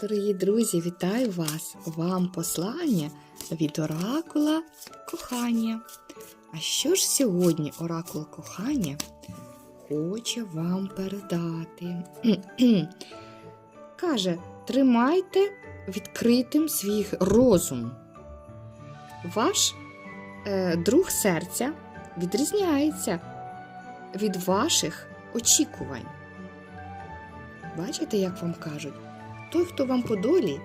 Дорогі друзі, вітаю вас! Вам послання від оракула кохання. А що ж сьогодні оракул кохання хоче вам передати? Каже, тримайте відкритим свій розум. Ваш е, друг серця відрізняється від ваших очікувань. Бачите, як вам кажуть? Той, хто вам по долі,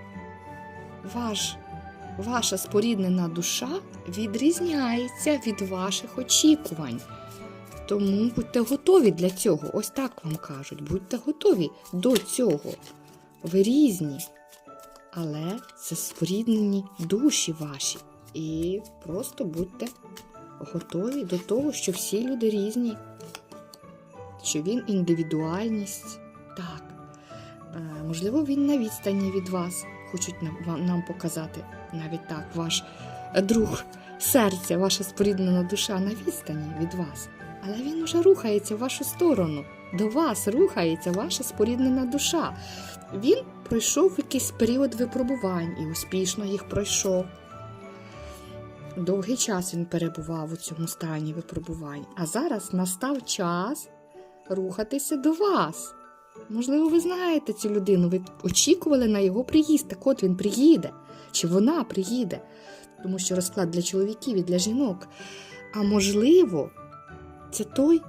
ваш, ваша споріднена душа відрізняється від ваших очікувань. Тому будьте готові для цього. Ось так вам кажуть. Будьте готові до цього. Ви різні. Але це споріднені душі ваші. І просто будьте готові до того, що всі люди різні, що він індивідуальність. Так. Е, Можливо, він на відстані від вас, хочуть нам, вам- нам показати навіть так, ваш друг серця, ваша споріднена душа на відстані від вас. Але він уже рухається в вашу сторону. До вас рухається ваша споріднена душа. Він пройшов якийсь період випробувань і успішно їх пройшов. Довгий час він перебував у цьому стані випробувань, а зараз настав час рухатися до вас. Можливо, ви знаєте цю людину, ви очікували на його приїзд, так от він приїде, чи вона приїде, тому що розклад для чоловіків і для жінок. А можливо, це той,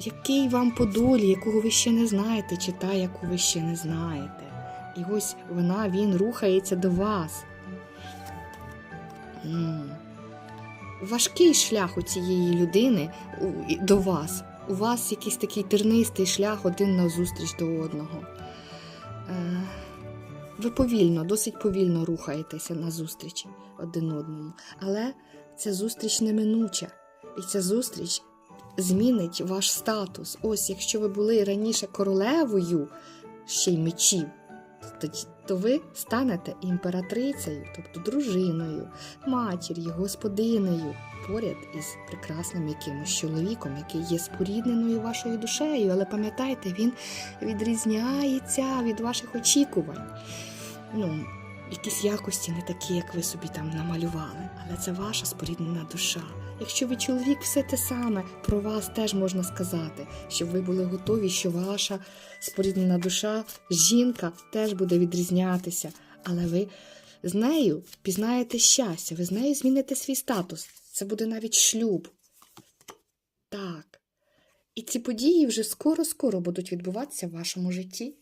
який вам по долі, якого ви ще не знаєте, чи та, яку ви ще не знаєте. І ось вона, він рухається до вас. Важкий шлях у цієї людини до вас. У вас якийсь такий тернистий шлях один назустріч до одного. Е, Ви повільно, досить повільно рухаєтеся назустріч один одному. Але ця зустріч неминуча. І ця зустріч змінить ваш статус. Ось, якщо ви були раніше королевою ще й мечів, то ви станете імператрицею, тобто дружиною, матір'ю, господинею, поряд із прекрасним якимось чоловіком, який є спорідненою вашою душею. Але пам'ятайте, він відрізняється від ваших очікувань. Ну, якісь якості не такі, як ви собі там намалювали, але це ваша споріднена душа. Якщо ви чоловік, все те саме про вас теж можна сказати, щоб ви були готові, що ваша споріднена душа, жінка теж буде відрізнятися, але ви з нею пізнаєте щастя, ви з нею зміните свій статус. Це буде навіть шлюб. Так. І ці події вже скоро-скоро будуть відбуватися в вашому житті.